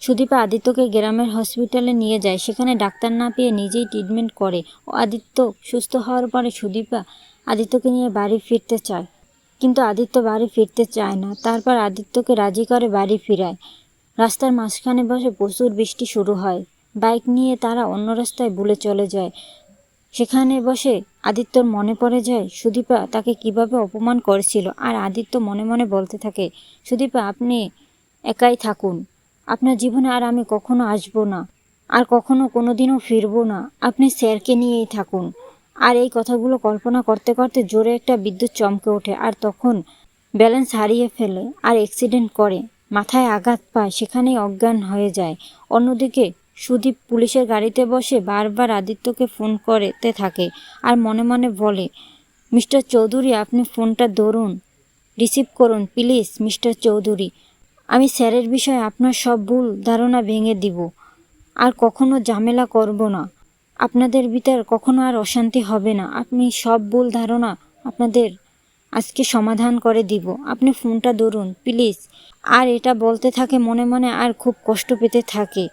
সুদীপা আদিত্যকে গ্রামের হসপিটালে নিয়ে যায়। সেখানে ডাক্তার না পেয়ে নিজেই ট্রিটমেন্ট করে। ও আদিত্য সুস্থ হওয়ার পরে সুদীপা আদিত্যকে নিয়ে বাড়ি ফিরতে চায়। কিন্তু আদিত্য বাড়ি ফিরতে চায় না। তারপর আদিত্যকে রাজি করে বাড়ি ফিরায়। রাস্তার মাঝখানে বসে প্রচুর বৃষ্টি শুরু হয়। বাইক নিয়ে তারা অন্য রাস্তায় বুলে চলে যায়। সেখানে বসে আদিত্যর মনে পড়ে যায়, সুদীপা তাকে কীভাবে অপমান করেছিল। আর আদিত্য মনে মনে বলতে থাকে, সুদীপা, আপনি একাই থাকুন। আপনার জীবনে আর আমি কখনো আসব না। আর কখনো কোনো দিনও ফিরবো না। আপনি স্যারকে নিয়েই থাকুন। আর এই কথাগুলো কল্পনা করতে করতে জোরে একটা বিদ্যুৎ চমকে ওঠে আর তখন ব্যালেন্স হারিয়ে ফেলে আর অ্যাক্সিডেন্ট করে। মাথায় আঘাত পায়, সেখানেই অজ্ঞান হয়ে যায়। অন্যদিকে সুদীপ পুলিশের গাড়িতে বসে বারবার আদিত্যকে ফোন করতে থাকে আর মনে মনে বলে, মিস্টার চৌধুরী, আপনি ফোনটা ধরুন। রিসিভ করুন, প্লিজ, মিস্টার চৌধুরী। আমি স্যারের বিষয়ে আপনার সব ভুল ধারণা ভেঙে দিব। আর কখনো ঝামেলা করব না। আপনাদের ভিতর কখনো আর অশান্তি হবে না। আপনি সব ভুল ধারণা আপনাদের আজকে সমাধান করে দিব। আপনি ফোনটা ধরুন, প্লিজ। আর এটা বলতে থাকে মনে মনে আর খুব কষ্ট পেতে থাকে।